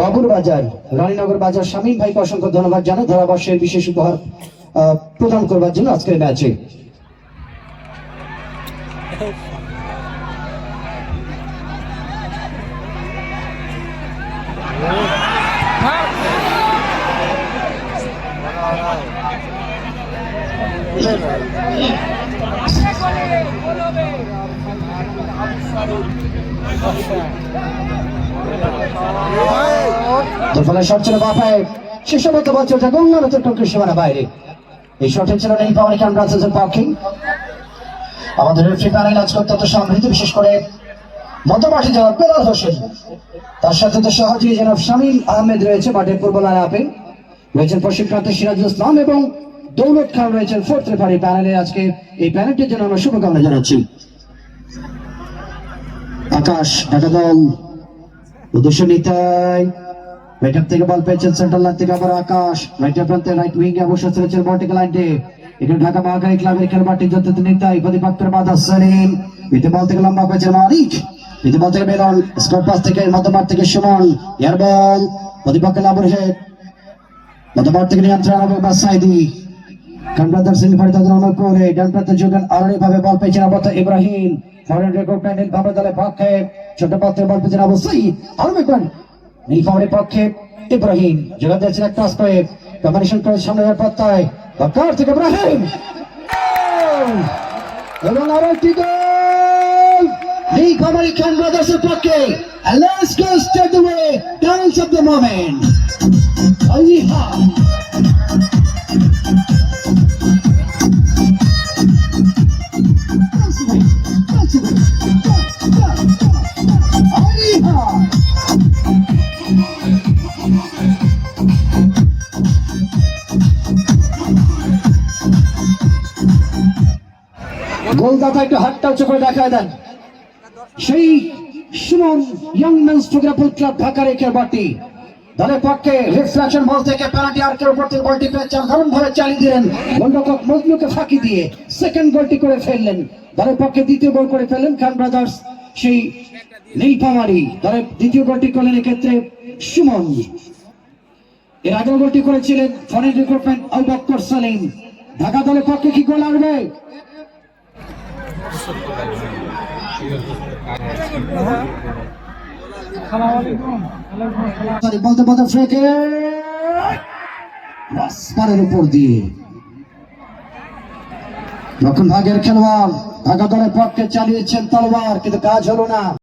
বাবুর বাজার, রানীনগর বাজার, শামীম ভাইকে অসংখ্য ধন্যবাদ জানাই। ধারাবর্ষের বিশেষ উপহার প্রদান করবার জন্য আজকের ম্যাচে। তো তার সাথে তো আহমেদ রয়েছে পূর্ব রয়েছেন প্রশিক্ষণার্থী সিরাজুল ইসলাম এবং দৌলত খান রয়েছেন ফোর্থ রেফারি প্যানেলে আজকে এই প্যানেলটির জন্য আমরা শুভকামনা জানাচ্ছি। আকাশ ঢাকা দল উদ্দেশ্য নিতাই। রাইট থেকে বল পেয়েছেন সেন্ট্রাল লাইন থেকে আবার আকাশ। রাইট হাফ প্রান্তে রাইট উইং এ অবশ্য লাইনটে এখানে ঢাকা মহাকারী ক্লাবের খেলোয়াড়টি যত নিতাই। প্রতিপক্ষের বাধা সেলিম। এতে বল থেকে লম্বা পেয়েছেন বল থেকে বেলন। স্কোর পাস থেকে মধ্যমাঠ থেকে সুমন। এয়ার বল। প্রতিপক্ষের হেড মধ্যমাঠ থেকে নিয়ন্ত্রণ এবং বাসাইদি কানপ্রান্তার সিলভার তাদের অনুর করে। ডান প্রান্তে যোগান আরনি ভাবে বল পেয়েছেন আবত ইব্রাহিম। ফরেন রেকর্ড প্যানেল ভাবে দলের পক্ষে। ছোট পাত্রে বল পেয়েছেন সঈদ। আরও একবার নীল ফাওয়ারের পক্ষে ইব্রাহিম। যোগান দিয়েছেন এক পাস করে। কম্বিনেশন করে সামনে পত্তায় বকার থেকে ইব্রাহিম। এবং আরও একটি গোল। নীল ফাওয়ারি খান ব্রাদার্সের পক্ষে। Let's go straight away dance of the moment Ali Khan গোলদাতা একটু হাতটা উঁচু করে দেখায় দেন। সেই সুমন ইয়াং মেন্স ফটোগ্রাফার ক্লাব ঢাকার এই খেলোয়াড়টি দলের পক্ষে রিফ্লেকশন বল থেকে পেনাল্টি আর্কের উপর থেকে বলটি দারুণ ভাবে চালিয়ে দিলেন। গোলরক্ষক মজনুকে ফাঁকি দিয়ে সেকেন্ড গোলটি করে ফেললেন। দলের পক্ষে দ্বিতীয় গোল করে ফেললেন খান ব্রাদার্স সেই নীলফামারি দলের দ্বিতীয় গোলটি করলেন এক্ষেত্রে সুমন। এর আগের গোলটি করেছিলেন ফরেন রিক্রুটমেন্ট আল বক্কর সালিম ঢাকা দলের পক্ষে কি গোল আসবে? বলতে বলতে ফ্রেকে উপর দিয়ে যখন ভাগের খেলোয়াড় ঢাকা দলের পক্ষে চালিয়েছেন তলোয়ার কিন্তু কাজ হলো না।